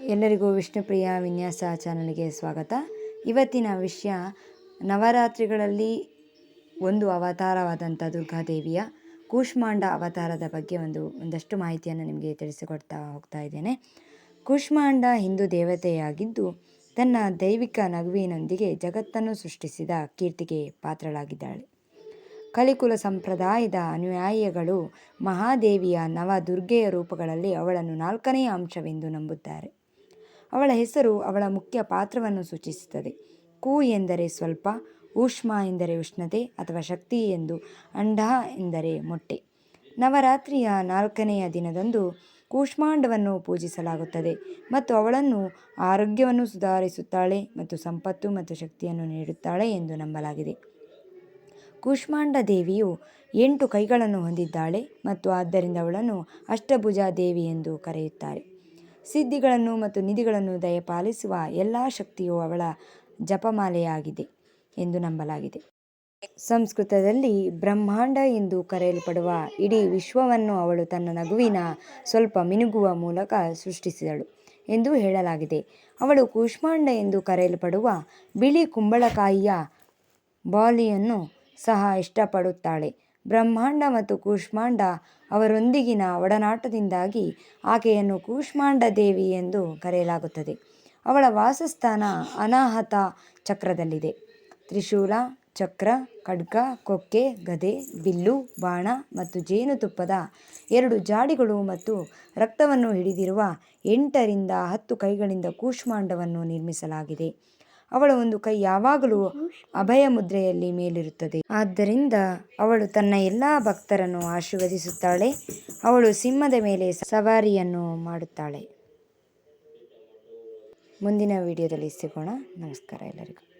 ಎಲ್ಲರಿಗೂ ವಿಷ್ಣುಪ್ರಿಯ ವಿನ್ಯಾಸ ಚಾನಲ್ಗೆ ಸ್ವಾಗತ. ಇವತ್ತಿನ ವಿಷಯ ನವರಾತ್ರಿಗಳಲ್ಲಿ ಒಂದು ಅವತಾರವಾದಂಥ ದುರ್ಗಾದೇವಿಯ ಕೂಷ್ಮಾಂಡ ಅವತಾರದ ಬಗ್ಗೆ ಒಂದು, ಒಂದಷ್ಟು ಮಾಹಿತಿಯನ್ನು ನಿಮಗೆ ತಿಳಿಸಿಕೊಡ್ತಾ ಹೋಗ್ತಾ ಇದ್ದೇನೆ. ಕೂಷ್ಮಾಂಡ ಹಿಂದೂ ದೇವತೆಯಾಗಿದ್ದು ತನ್ನ ದೈವಿಕ ನಗುವಿನೊಂದಿಗೆ ಜಗತ್ತನ್ನು ಸೃಷ್ಟಿಸಿದ ಕೀರ್ತಿಗೆ ಪಾತ್ರಳಾಗಿದ್ದಾಳೆ. ಕಲಿಕುಲ ಸಂಪ್ರದಾಯದ ಅನುಯಾಯಿಗಳು ಮಹಾದೇವಿಯ ನವ ದುರ್ಗೆಯ ರೂಪಗಳಲ್ಲಿ ಅವಳನ್ನು ನಾಲ್ಕನೆಯ ಅಂಶವೆಂದು ನಂಬುತ್ತಾರೆ. ಅವಳ ಹೆಸರು ಅವಳ ಮುಖ್ಯ ಪಾತ್ರವನ್ನು ಸೂಚಿಸುತ್ತದೆ. ಕೂ ಎಂದರೆ ಸ್ವಲ್ಪ ಊಷ್ಮ ಎಂದರೆ ಉಷ್ಣತೆ ಅಥವಾ ಶಕ್ತಿ ಎಂದು ಅಂಡ ಎಂದರೆ ಮೊಟ್ಟೆ. ನವರಾತ್ರಿಯ ನಾಲ್ಕನೆಯ ದಿನದಂದು ಕೂಷ್ಮಾಂಡವನ್ನು ಪೂಜಿಸಲಾಗುತ್ತದೆ ಮತ್ತು ಅವಳನ್ನು ಆರೋಗ್ಯವನ್ನು ಸುಧಾರಿಸುತ್ತಾಳೆ ಮತ್ತು ಸಂಪತ್ತು ಮತ್ತು ಶಕ್ತಿಯನ್ನು ನೀಡುತ್ತಾಳೆ ಎಂದು ನಂಬಲಾಗಿದೆ. ಕೂಷ್ಮಾಂಡ ದೇವಿಯು ಎಂಟು ಕೈಗಳನ್ನು ಹೊಂದಿದ್ದಾಳೆ ಮತ್ತು ಆದ್ದರಿಂದ ಅವಳನ್ನು ಅಷ್ಟಭುಜ ದೇವಿ ಎಂದು ಕರೆಯುತ್ತಾರೆ. ಸಿದ್ಧಿಗಳನ್ನು ಮತ್ತು ನಿಧಿಗಳನ್ನು ದಯಪಾಲಿಸುವ ಎಲ್ಲ ಶಕ್ತಿಯು ಅವಳ ಜಪಮಾಲೆಯಾಗಿದೆ ಎಂದು ನಂಬಲಾಗಿದೆ. ಸಂಸ್ಕೃತದಲ್ಲಿ ಬ್ರಹ್ಮಾಂಡ ಎಂದು ಕರೆಯಲ್ಪಡುವ ಇಡೀ ವಿಶ್ವವನ್ನು ಅವಳು ತನ್ನ ನಗುವಿನ ಸ್ವಲ್ಪ ಮಿನುಗುವ ಮೂಲಕ ಸೃಷ್ಟಿಸಿದಳು ಎಂದು ಹೇಳಲಾಗಿದೆ. ಅವಳು ಕೂಷ್ಮಾಂಡ ಎಂದು ಕರೆಯಲ್ಪಡುವ ಬಿಳಿ ಕುಂಬಳಕಾಯಿಯ ಬಾಲಿಯನ್ನು ಸಹ ಇಷ್ಟಪಡುತ್ತಾಳೆ. ಬ್ರಹ್ಮಾಂಡ ಮತ್ತು ಕೂಷ್ಮಾಂಡ ಅವರೊಂದಿಗಿನ ಒಡನಾಟದಿಂದಾಗಿ ಆಕೆಯನ್ನು ಕೂಷ್ಮಾಂಡ ದೇವಿ ಎಂದು ಕರೆಯಲಾಗುತ್ತದೆ. ಅವಳ ವಾಸಸ್ಥಾನ ಅನಾಹತ ಚಕ್ರದಲ್ಲಿದೆ. ತ್ರಿಶೂಲ, ಚಕ್ರ, ಖಡ್ಗ, ಕೊಕ್ಕೆ, ಗದೆ, ಬಿಲ್ಲು, ಬಾಣ ಮತ್ತು ಜೇನುತುಪ್ಪದ ಎರಡು ಜಾಡಿಗಳು ಮತ್ತು ರಕ್ತವನ್ನು ಹಿಡಿದಿರುವ ಎಂಟರಿಂದ ಹತ್ತು ಕೈಗಳಿಂದ ಕೂಷ್ಮಾಂಡವನ್ನು ನಿರ್ಮಿಸಲಾಗಿದೆ. ಅವಳ ಒಂದು ಕೈ ಯಾವಾಗಲೂ ಅಭಯ ಮುದ್ರೆಯಲ್ಲಿ ಮೇಲಿರುತ್ತದೆ. ಆದ್ದರಿಂದ ಅವಳು ತನ್ನ ಎಲ್ಲ ಭಕ್ತರನ್ನು ಆಶೀರ್ವದಿಸುತ್ತಾಳೆ. ಅವಳು ಸಿಂಹದ ಮೇಲೆ ಸವಾರಿಯನ್ನು ಮಾಡುತ್ತಾಳೆ. ಮುಂದಿನ ವಿಡಿಯೋದಲ್ಲಿ ಸಿಗೋಣ. ನಮಸ್ಕಾರ ಎಲ್ಲರಿಗೂ.